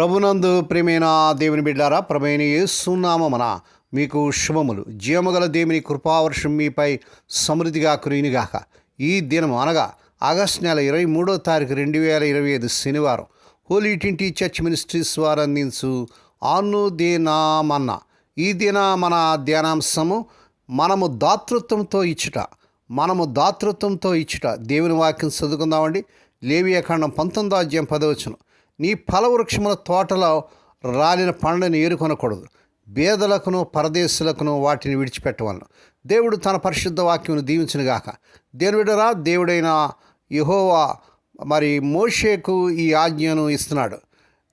ప్రభునందు ప్రేమైన దేవుని బిడ్డారా ప్రమేణ యేసునామన మీకు శుభములు. జీవముగల దేవుని కృపావర్షం మీపై సమృద్ధిగా కురినిగాక ఈ దినం అనగా ఆగస్టు నెల ఇరవై మూడో తారీఖు రెండు వేల ఇరవై ఐదు శనివారం. హోలీ టింటి చర్చ్ మినిస్ట్రీస్ వారు అందించు ఆను దేనామన్న ఈ దిన మన ధ్యానాంశము మనము దాతృత్వంతో ఇచ్చుట మనము దాతృత్వంతో ఇచ్చుట దేవుని వాక్యం చదువుకుందామండి. లేవియకాండం పంతొమ్మిదో అధ్యాయం పదవచ్చును నీ ఫలవృక్షముల తోటలో రాలిన పండ్లను ఏరుకొనకూడదు. బేదలకును పరదేశులకును వాటిని విడిచిపెట్టవలను. దేవుడు తన పరిశుద్ధ వాక్యమును దీవించునుగాక. దేవుడరా దేవుడైన యహోవా మరి మోషేకు ఈ ఆజ్ఞను ఇస్తున్నాడు.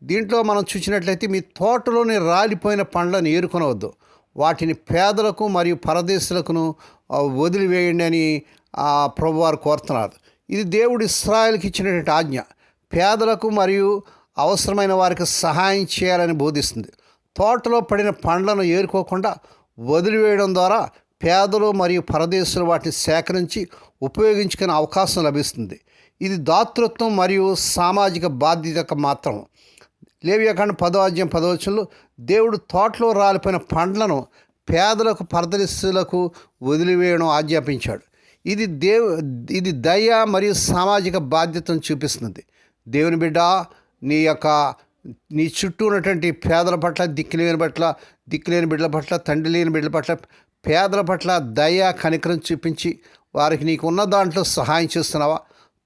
దీంట్లో మనం చూసినట్లయితే మీ తోటలోని రాలిపోయిన పండ్లను ఏరుకొనవద్దు. వాటిని పేదలకు మరియు పరదేశులకును వదిలివేయండి అని ఆ, ప్రభువారు కోరుతున్నారు. ఇది దేవుడు ఇస్రాయల్కి ఇచ్చినటువంటి ఆజ్ఞ. పేదలకు మరియు అవసరమైన వారికి సహాయం చేయాలని బోధిస్తుంది. తోటలో పడిన పండ్లను ఏరుకోకుండా వదిలివేయడం ద్వారా పేదలు మరియు పరదేశులు వాటిని సేకరించి ఉపయోగించుకునే అవకాశం లభిస్తుంది. ఇది దాతృత్వం మరియు సామాజిక బాధ్యత మాత్రం లేవియకాండ పదో అధ్యాయం పదవచనంలో దేవుడు తోటలో రాలిపోయిన పండ్లను పేదలకు పరదరిస్తులకు వదిలివేయడం ఆజ్ఞాపించాడు. ఇది దేవు ఇది దయ మరియు సామాజిక బాధ్యతను చూపిస్తుంది. దేవుని బిడ్డ నీ యొక్క నీ చుట్టూ ఉన్నటువంటి పేదల పట్ల దిక్కులేని పట్ల దిక్కులేని బిడ్డల పట్ల తండ్రి లేని బిడ్డల పట్ల పేదల పట్ల దయ కనికరం చూపించి వారికి నీకు ఉన్న దాంట్లో సహాయం చేస్తున్నావా?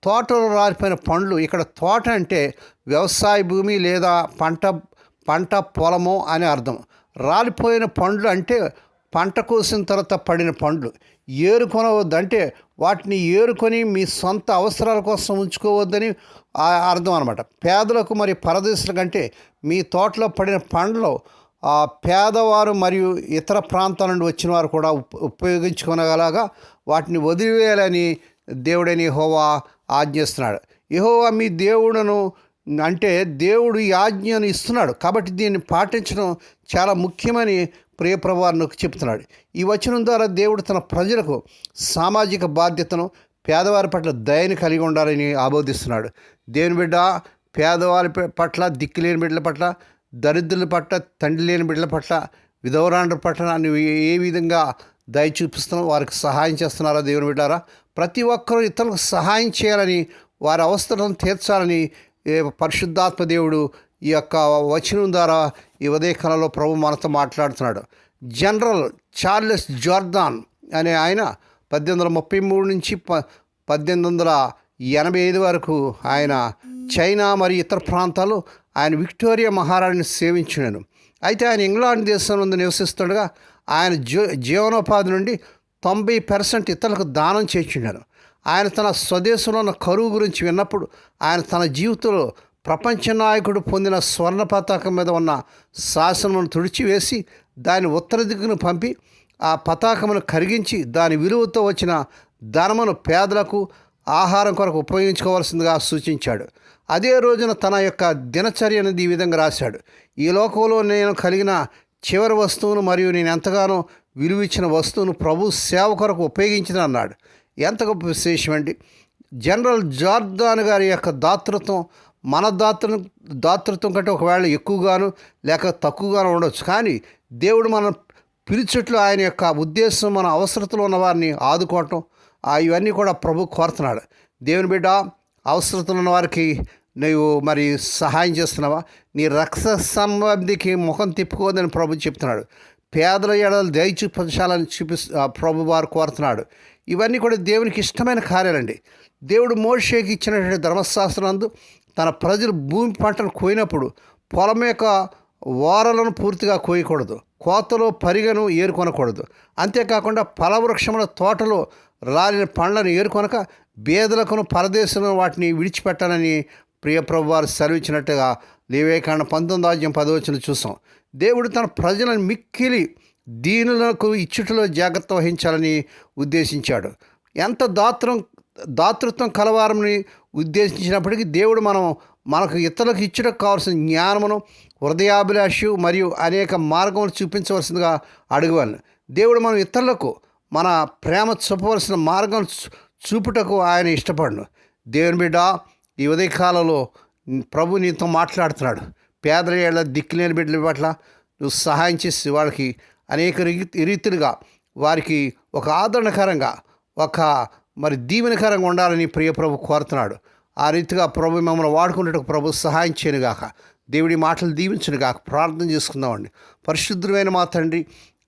తోటలో రాలిపోయిన పండ్లు ఇక్కడ తోట అంటే వ్యవసాయ భూమి లేదా పంట పంట పొలము అని అర్థం. రాలిపోయిన పండ్లు అంటే పంట కోసిన తర్వాత పడిన పండ్లు. ఏరుకొనవద్దు అంటే వాటిని ఏరుకొని మీ సొంత అవసరాల కోసం ఉంచుకోవద్దని ఆ అర్థం అనమాట పేదలకు మరియు పరదేశుల కంటే మీ తోటలో పడిన పండ్లు ఆ పేదవారు మరియు ఇతర ప్రాంతాల నుండి వచ్చిన వారు కూడా ఉపయోగించుకునేలాగా వాటిని వదిలివేయాలని దేవుడని హోవా ఆజ్ఞిస్తున్నాడు. యహోవా మీ దేవుడును అంటే దేవుడు ఈ ఆజ్ఞను ఇస్తున్నాడు. కాబట్టి దీన్ని పాటించడం చాలా ముఖ్యమని ప్రియప్రవారునకు చెప్తున్నాడు. ఈ వచనం ద్వారా దేవుడు తన ప్రజలకు సామాజిక బాధ్యతను పేదవారి పట్ల దయని కలిగి ఉండాలని ఆబోధిస్తున్నాడు దేవుని బిడ్డ పేదవారి పట్ల పట్ల దిక్కులేని బిడ్డల పట్ల దరిద్రుల పట్ల తండ్రి లేని బిడ్డల పట్ల విధవరాండ్ర పట్ల నువ్వు ఏ విధంగా దయ చూపిస్తున్నావు వారికి సహాయం చేస్తున్నారా దేవుని బిడ్డారా? ప్రతి ఒక్కరూ ఇతరులకు సహాయం చేయాలని వారి అవసరం తీర్చాలని పరిశుద్ధాత్మ దేవుడు ఈ యొక్క వచనం ద్వారా ఈ ఉదయకాలంలో ప్రభు మనతో మాట్లాడుతున్నాడు. జనరల్ చార్లెస్ జార్దాన్ అనే ఆయన పద్దెనిమిది వందల ముప్పై మూడు నుంచి ప పద్దెనిమిది వందల ఎనభై ఐదు వరకు ఆయన చైనా మరియు ఇతర ప్రాంతాలు ఆయన విక్టోరియా మహారాణిని సేవించినాను అయితే ఆయన ఇంగ్లాండ్ దేశం నుండి నివసిస్తుండగా ఆయన జీ జీవనోపాధి నుండి తొంభై పర్సెంట్ ఇతరులకు దానం చేసిండాను ఆయన తన స్వదేశంలో ఉన్న కరువు గురించి విన్నప్పుడు ఆయన తన జీవితంలో ప్రపంచ నాయకుడు పొందిన స్వర్ణ పతాకం మీద ఉన్న శాసనమును తుడిచివేసి దాని ఉత్తర దిక్కును పంపి ఆ పతాకమును కరిగించి దాని విలువతో వచ్చిన ధనమును పేదలకు ఆహారం కొరకు ఉపయోగించుకోవాల్సిందిగా సూచించాడు. అదే రోజున తన యొక్క దినచర్య అనేది ఈ విధంగా రాశాడు. ఈ లోకంలో నేను కలిగిన చివరి వస్తువును మరియు నేను ఎంతగానో విలువిచ్చిన వస్తువును ప్రభు సేవ కొరకు ఉపయోగించిన అన్నాడు. ఎంత గొప్ప విశేషం అండి జనరల్ జార్దాన్ గారి యొక్క దాతృత్వం మన దాతృ దాతృత్వం కంటే ఒకవేళ ఎక్కువగాను లేక తక్కువగాను ఉండొచ్చు. కానీ దేవుడు మనం పిలిచెట్లు ఆయన యొక్క ఉద్దేశం మన అవసరతలో ఉన్న వారిని ఆదుకోవటం ఇవన్నీ కూడా ప్రభు కోరుతున్నాడు. దేవుని బిడ్డ అవసరతలు ఉన్న వారికి నువ్వు మరి సహాయం చేస్తున్నావా? నీ రక్త సంబంధికి ముఖం తిప్పుకోదని ప్రభు చెప్తున్నాడు. పేదల ఏడలు దయచూపించాలని చూపి ప్రభు వారు కోరుతున్నాడు. ఇవన్నీ కూడా దేవునికి ఇష్టమైన కార్యాలండి. దేవుడు మోషేకి ఇచ్చినటువంటి ధర్మశాస్త్రందు తన ప్రజలు భూమి పంటను కోయినప్పుడు పొలం యొక్క ఓరలను పూర్తిగా కోయకూడదు. కోతలో పరిగను ఏరుకొనకూడదు. అంతేకాకుండా ఫలవృక్షముల తోటలో రాలిన పండ్లను ఏరుకొనక బేదలకును పరదేశంలో వాటిని విడిచిపెట్టాలని ప్రియప్రభువారు సెలవిచ్చినట్టుగా లేవేకాండ పంతొమ్మిది రాజ్యం పదవచనం చూసాం. దేవుడు తన ప్రజలను మిక్కిలి దీనులకు ఇచ్చుటలో జాగ్రత్త వహించాలని ఉద్దేశించాడు. ఎంత దాతృం దాతృత్వం కలవారని ఉద్దేశించినప్పటికీ దేవుడు మనం మనకు ఇతరులకు ఇచ్చుటకు కావాల్సిన జ్ఞానమును హృదయాభిలాషు మరియు అనేక మార్గములు చూపించవలసిందిగా అడగవాలి దేవుడు మనం ఇతరులకు మన ప్రేమ చూపవలసిన మార్గం చూపుటకు ఆయన ఇష్టపడను. దేవుని బిడ్డ ఈ ఉదయకాలంలో ప్రభు నీతో మాట్లాడుతున్నాడు. పేదల ఏళ్ళ దిక్కులేని బిడ్డల పట్ల నువ్వు సహాయం చేసి వాళ్ళకి అనేక రీతి రీతిలుగా వారికి ఒక ఆదరణకరంగా ఒక మరి దీవెనకరంగా ఉండాలని ప్రియప్రభు కోరుతున్నాడు. ఆ రీతిగా ప్రభు మమ్మల్ని వాడుకునేటకు ప్రభు సహాయం చేయనుగాక. దేవుడి మాటలు దీవించను గాక ప్రార్థన చేసుకుందామండి. పరిశుద్ధమైన మా తండ్రి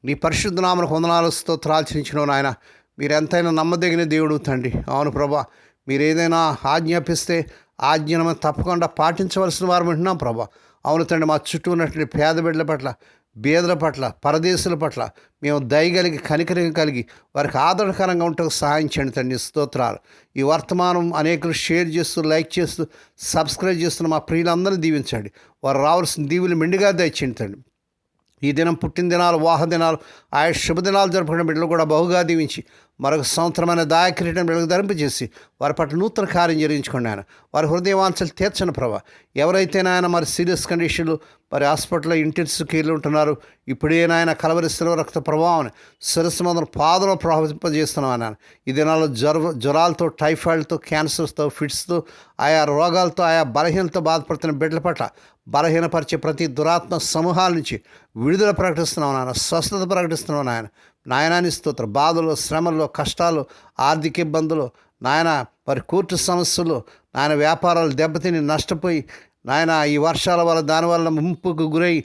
నీ పరిశుద్ధ నామను వందనాలు త్రాల్చించిన నాయన. మీరు ఎంతైనా నమ్మదగిన దేవుడు తండ్రి. అవును ప్రభా మీరు ఏదైనా ఆజ్ఞాపిస్తే ఆజ్ఞను తప్పకుండా పాటించవలసిన వారు వింటున్నాం ప్రభా. అవును తండ్రి మా చుట్టూ ఉన్నటువంటి పేద బిడ్డల పట్ల బీదల పట్ల పరదేశుల పట్ల మేము దయగలిగి కనికరం కలిగి వారికి ఆదరణకరంగా ఉంటూ సహాయం చేయండి తండ్రి. స్తోత్రాలు. ఈ వర్తమానం అనేకులు షేర్ చేస్తూ లైక్ చేస్తూ సబ్స్క్రైబ్ చేస్తున్న మా ప్రియులందరినీ దీవించండి. వారు రావాల్సిన దీవులు మెండుగా దయచేయండి తండ్రి. ఈ దినం పుట్టిన దినాలు వాహ దినాలు ఆయా శుభదినాలు జరుపుకునే బిడ్డలు కూడా బహుగా దీవించి మరొక సంవత్సరమైన దాయకిరీటం బిడ్డలకు ధరింపజేసి వారి పట్ల నూతన కార్యం జరిగించుకోండి ఆయన. వారి హృదయవాంఛలు తీర్చిన ప్రభా. ఎవరైతే నాయన మరి సీరియస్ కండిషన్లు మరి హాస్పిటల్లో ఇంటెన్సివ్ కేర్లు ఉంటున్నారు ఇప్పుడే నాయన కలవరిస్తున్న రక్త ప్రభావం శిరస్సు మొదలు పాదలో ప్రవహింపజేస్తున్నాం నాయన ఈ దినాల్లో జ్వర జ్వరాలతో టైఫాయిడ్తో క్యాన్సర్స్తో ఫిట్స్తో ఆయా రోగాలతో ఆయా బలహీనతో బాధపడుతున్న బిడ్డల పట్ల బలహీనపరిచే ప్రతి దురాత్మ సమూహాల నుంచి విడుదల ప్రకటిస్తున్నాం నాయన. స్వస్థత ప్రకటిస్తున్నాం నాయన. నాయనాని స్తోత్ర. బాధలు శ్రమలు కష్టాలు ఆర్థిక ఇబ్బందులు నాయన వారి కోర్టు సమస్యలు నాయన వ్యాపారాలు దెబ్బతిని నష్టపోయి నాయన ఈ వర్షాల వల్ల దానివల్ల ముంపుకు గురై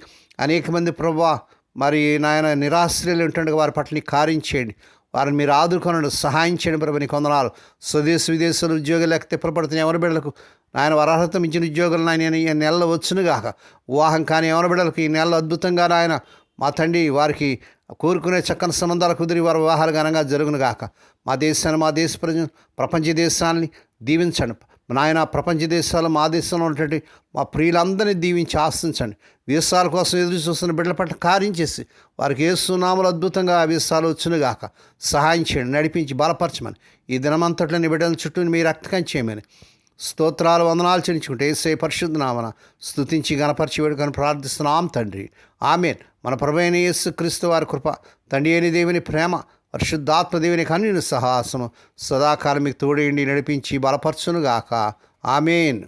అనేక మంది ప్రభా మరి నాయన నిరాశ్రయులు ఉంటుండగా వారి పట్ల నీ కార్యం చేయండి. వారిని మీరు ఆదుకొనండి సహాయం చేయండి ప్రభు నీ కొందనాలు స్వదేశ విదేశాలు ఉద్యోగాలు లేక తిప్పబడుతున్న ఎవరి బిడ్డలకు నాయన వారు అర్హత మించిన ఉద్యోగాలు నాయన ఈ నెలలో వచ్చునుగాక వివాహం కానీ ఎవరి బిడ్డలకు ఈ నెలలో అద్భుతంగా నాయన మా తండ్రి వారికి కోరుకునే చక్కని సంబంధాలు కుదిరి వారి వివాహాలు ఘనంగా జరుగునుగాక మా దేశాన్ని మా దేశ ప్రజలు ప్రపంచ దేశాన్ని దీవించండి. నాయన ప్రపంచ దేశాలు మా దేశంలో ఉన్నటువంటి మా ప్రియులందరినీ దీవించి ఆశించండి. వీసాల కోసం ఎదురు చూస్తున్న బిడ్డల పట్ల కార్యం చేసి వారికి ఏ సునాములు అద్భుతంగా ఆ వీసాలు వచ్చునుగాక సహాయం చేయండి నడిపించి బలపరచమని. ఈ దినమంతట్లో నీ బిడ్డల చుట్టూ మీ రక్తకం చేయమని స్తోత్రాలు వందనాలు చెల్లించుకుంటే ఏసై పరిశుద్ధ నామన స్తుతించి గణపరిచి వేడుకని ప్రార్థిస్తున్నాం తండ్రి. ఆమెన్. మన ప్రభైన యేసు క్రీస్తు వారి కృప తండ్రి అయిన దేవుని ప్రేమ పరిశుద్ధాత్మ దేవుని కన్యుని సహాసము సదాకాలం మీకు తోడేయండి నడిపించి బలపరచునుగాక. ఆమెన్.